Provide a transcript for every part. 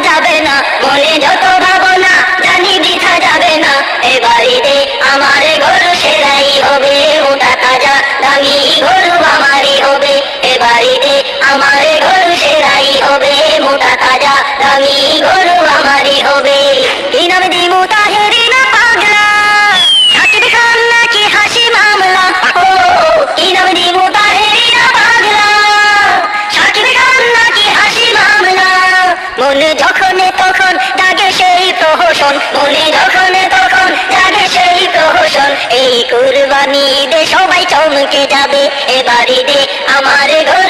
যাবে না। মনে যত ভাবনা, জানি বৃথা যাবে না। এবারে আমার গরু সেরাই হবে মোটা তাজা দামি গরু আমারই হবে। এবারে আমার গরু সেরাই হবে মোটা তাজা দামি গরু আমারই হবে। যখন তখন জাগে সেই প্রহসন বলে যখনে তখন জাগে সেই প্রহসন, এই কুরবানি দে সবাই চমকে যাবে এবারে দে আমার গরু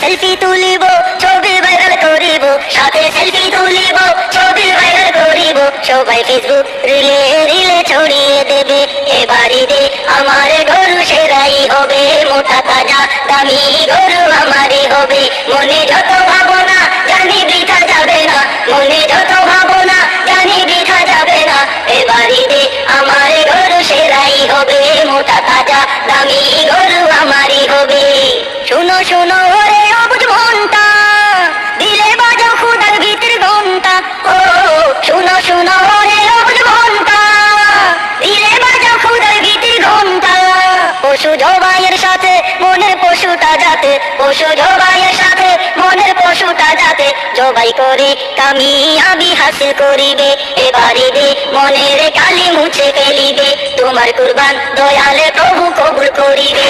সেলফি তুলিব, ছবি ভাইরাল করিব, সাথে সেলফি তুলিব, ছবি ভাইরাল করিব। সবাই ফেসবুক রিলে রিলে ছড়িয়ে দেবে এবারে দে আমার গরু সেরাই হবে, মোটা তাজা দামি গরু আমারই হবে। মনে যত ভাবনা, জানি বৃথা যাবে না। মনে যত ভাবনা, জানি বৃথা যাবে না। এবারে দে আমার গরু সেরাই হবে, মোটা তাজা দামি গরু আমারই হবে। শুনো শুনো পশুটা যাতে, পশু জবাইয়ের সাথে, মনের পশুটা যাতে, জবাই করে কামিয়াবি হাসিল করিবে এবারে দে মনের কালি মুছে ফেলিবে, তোমার কুরবান দয়ালে প্রভু কবুল করিবে।